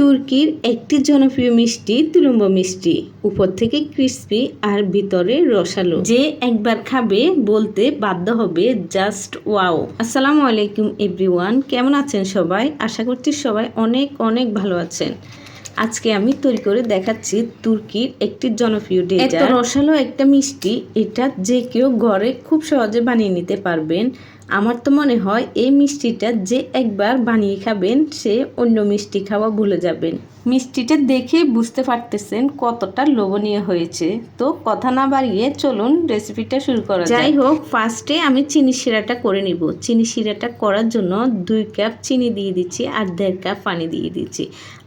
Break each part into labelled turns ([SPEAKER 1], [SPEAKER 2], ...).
[SPEAKER 1] তুর্কির একটি জনপ্রিয় মিষ্টি তুলুম্ব মিষ্টি উপর থেকে ক্রিস্পি আর ভিতরে রসালো। যে একবার খাবে বলতে বাধ্য হবে জাস্ট ওয়াও। আসসালামু আলাইকুম এভরিওয়ান কেমন আছেন সবাই? আশা করছি সবাই অনেক অনেক ভালো আছেন। আজকে আমি তৈরি করে দেখাচ্ছি তুর্কির একটি জনপ্রিয় ডেজার্ট এত রসালো একটা মিষ্টি এটা যে কেউ ঘরে খুব সহজে বানিয়ে নিতে পারবেন। আমার তো মনে হয় এই মিষ্টিটা যে একবার বানিয়ে খাবেন, সে অন্য মিষ্টি খাওয়া ভুলে যাবেন। মিষ্টিটা দেখে বুঝতে পারতেছেন কতটা লোভনীয় হয়েছে। তো কথা না বাড়িয়ে চলুন রেসিপিটা শুরু করা যাই হোক ফার্স্টে আমি চিনি শিরাটা করে নিব। চিনি শিরাটা করার জন্য দুই কাপ চিনি দিয়ে দিচ্ছি আর দেড় কাপ পানি দিয়ে দিচ্ছি।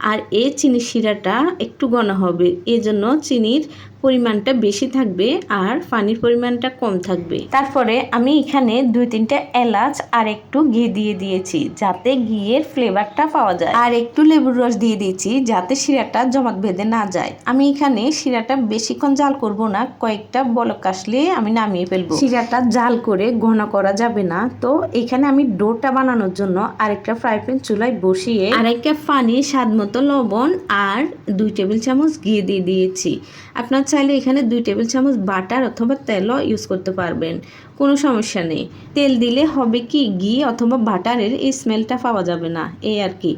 [SPEAKER 1] আর এই চিনি শিরাটা একটু ঘন হবে এজন্য চিনির পরিমাণটা বেশি থাকবে আর পানির পরিমাণটা কম থাকবে। তারপরে আমি এখানে দুই তিনটা এলাচ আর একটু ঘি দিয়ে দিয়েছি যাতে ঘিয়ের ফ্লেভারটা পাওয়া যায়। আর একটু লেবুর রস দিয়ে দিয়েছি যাতে শিরাটা জমাট বেঁধে না যায়। আমি এখানে শিরাটা বেশিক্ষণ জাল করব না, কয়েকটা বলক আসলে আমি নামিয়ে ফেলব। শিরাটা জাল করে ঘন করা যাবে না, তো এখানে আমি ডোটা বানানোর জন্য আরেকটা ফ্রাই প্যান চুলায় বসিয়ে আরেকটা পানি স্বাদ মতো লবণ আর দুই টেবিল চামচ ঘি দিয়ে দিয়েছি। আপনার চাইলে এখানে দুই টেবিল চামচ বাটার অথবা তেলও ইউজ করতে পারবেন। কোনো সমস্যা নেই। তেল দিলে হবে কি ঘি অথবা বাটারের এই স্মেলটা পাওয়া যাবে না এই আর কি।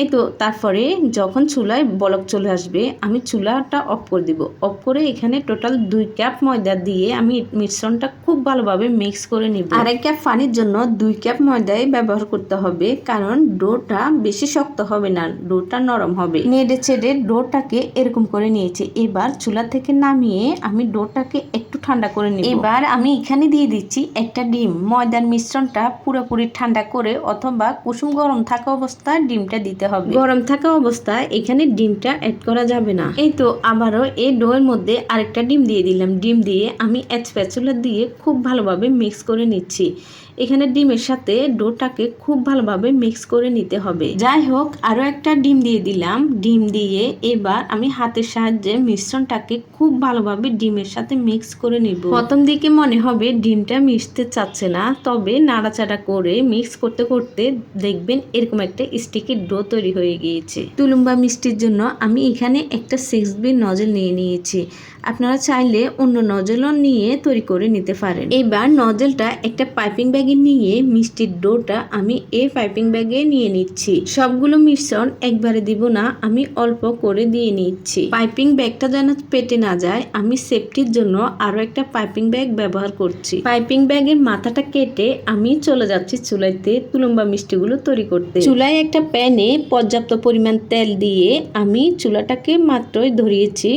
[SPEAKER 1] এই তো তারপরে যখন চুলায় বলক চলে আসবে আমি চুলাটা অফ করে দিব। অফ করে এখানে টোটাল দুই কাপ ময়দা দিয়ে আমি মিশ্রণটা খুব ভালোভাবে মিক্স করে নিব। আর এক কাপ পানির জন্য দুই কাপ ময়দাই ব্যবহার করতে হবে কারণ ডোটা বেশি শক্ত হবে না ডোটা নরম হবে। নেড়ে ছেড়ে ডোটাকে এরকম করে নিয়েছি। এবার চুলা থেকে নামিয়ে আমি ডোটাকে একটু ঠান্ডা করে নিব। এবার আমি এখানে দিয়ে দিচ্ছি একটা ডিম। ময়দার মিশ্রণটা পুরোপুরি ঠান্ডা করে অথবা কুসুম গরম থাকা অবস্থায় ডিমটা দিতে হবে। গরম থাকা অবস্থায় এখানে ডিমটা অ্যাড করা যাবে না। এই তো আবারও এই ডোয়ের মধ্যে আরেকটা ডিম দিয়ে দিলাম। ডিম দিয়ে আমি স্প্যাচুলা দিয়ে খুব ভালোভাবে মিক্স করে নিচ্ছি। এখানে ডিমের সাথে ডোটাকে খুব ভালোভাবে মিক্স করে নিতে হবে। যাই হোক আরও একটা ডিম দিয়ে দিলাম। ডিম দিয়ে এবার আমি হাতের সাহায্যে মিশ্রণটাকে খুব ভালোভাবে ডিমের সাথে মিক্স করে নিব। প্রথম দিকে মনে হবে ডিমটা মিশতে চাচ্ছে না, তবে নাড়াচাড়া করে মিক্স করতে করতে দেখবেন এরকম একটা স্টিকি ডো তৈরি হয়ে গিয়েছে। তুলুম্বা মিষ্টির জন্য আমি এখানে একটা সিক্স বি নজল নিয়ে নিয়েছি। আপনারা চাইলে অন্য নজলও নিয়ে তৈরি করে নিতে পারেন। এবার নজলটা একটা পাইপিং ব্যাগে নিয়ে মিষ্টির ডোটা আমি এই পাইপিং ব্যাগে নিয়ে নিচ্ছি। সবগুলো মিশ্রণ একবারে দিব না, আমি অল্প করে দিয়ে নিচ্ছি। পাইপিং ব্যাগটা যেন পেটে না যায়, আমি সেফটির জন্য আরও একটা পাইপিং ব্যাগ ব্যবহার করছি। পাইপিং ব্যাগের মাথাটা কেটে আমি চলে যাচ্ছি চুলাইতে তুলুম্বা মিষ্টিগুলো তৈরি করতে। চুলায় একটা প্যানে পর্যাপ্ত পরিমাণ তেল দিয়ে আমি চুলাটাকে মাত্রই ধরিয়েছি।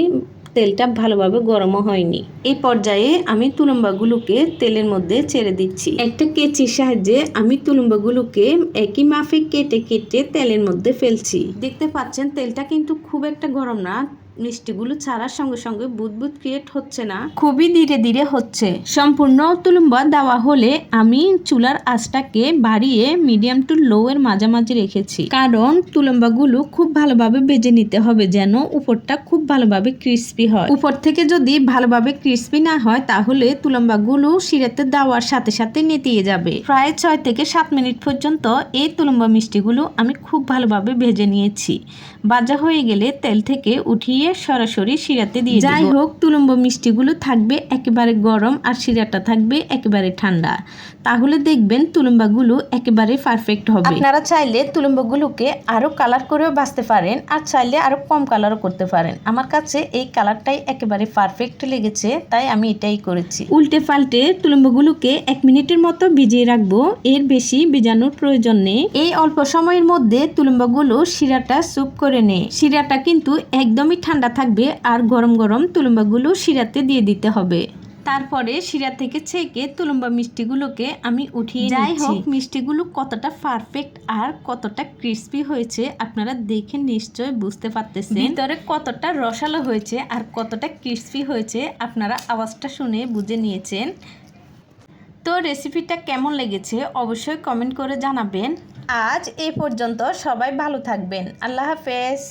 [SPEAKER 1] তেলটা ভালোভাবে গরমও হয়নি। এই পর্যায়ে আমি তুলম্বাগুলোকে তেলের মধ্যে ছেড়ে দিচ্ছি। একটা কেচির সাহায্যে আমি তুলম্বাগুলোকে একই মাফে কেটে কেটে তেলের মধ্যে ফেলছি। দেখতে পাচ্ছেন, তেলটা কিন্তু খুব একটা গরম না। মিষ্টিগুলো ছাড়ার সঙ্গে সঙ্গে বুদবুদ ক্রিয়েট হচ্ছে না। খুবই ধীরে ধীরে হচ্ছে। সম্পূর্ণ তুলুম্বা দেওয়া হলে আমি চুলার আঁচটাকে বাড়িয়ে মিডিয়াম টু লো এর মাঝামাঝি রেখেছি। কারণ তুলম্বাগুলো খুব ভালোভাবে বেজে নিতে হবে যেন উপরটা খুব ভালোভাবে ক্রিস্পি হয়। উপর থেকে যদি ভালোভাবে ক্রিস্পি না হয়, তাহলে তুলম্বাগুলো শিরাতে দেওয়ার সাথে সাথে নেতিয়ে যাবে। প্রায় ছয় থেকে সাত মিনিট পর্যন্ত এই তুলম্বা মিষ্টিগুলো আমি খুব ভালোভাবে ভেজে নিয়েছি। বাজা হয়ে গেলে তেল থেকে উঠিয়ে দিয়ে সরাসরি শিরাতে দিয়ে যাই হোক তুলম্ব মিষ্টিগুলো থাকবে একেবারে গরম আর শিরাটা থাকবে একেবারে ঠান্ডা। তাহলে দেখবেন তুলম্বাগুলো একেবারে পারফেক্ট হবে। আপনারা চাইলে তুলম্বাগুলোকে আরও কালার করেও বাঁচতে পারেন আর চাইলে আরও কম কালারও করতে পারেন। আমার কাছে এই কালারটাই একেবারে পারফেক্ট লেগেছে তাই আমি এটাই করেছি। উল্টে পাল্টে তুলম্বগুলোকে এক মিনিটের মতো ভিজিয়ে রাখব। এর বেশি ভিজানোর প্রয়োজন নেই। এই অল্প সময়ের মধ্যে তুলম্বাগুলো শিরাটা স্যুপ করে নেয় শিরাটা কিন্তু একদমই ঠান্ডা থাকবে আর গরম গরম তুলুম্বাগুলো শিরাতে দিয়ে দিতে হবে। তারপরে শিরা থেকে ছেঁকে তুলুম্বা মিষ্টিগুলোকে আমি উঠিয়ে যাই হোক মিষ্টিগুলো কতটা পারফেক্ট আর কতটা ক্রিস্পি হয়েছে আপনারা দেখে নিশ্চয় বুঝতে পারতেছেন। ভিতরে কতটা রসালো হয়েছে আর কতটা ক্রিস্পি হয়েছে আপনারা আওয়াজটা শুনে বুঝে নিয়েছেন। তো রেসিপিটা কেমন লেগেছে অবশ্যই কমেন্ট করে জানাবেন। আজ এ পর্যন্ত সবাই ভালো থাকবেন। আল্লাহ হাফেজ।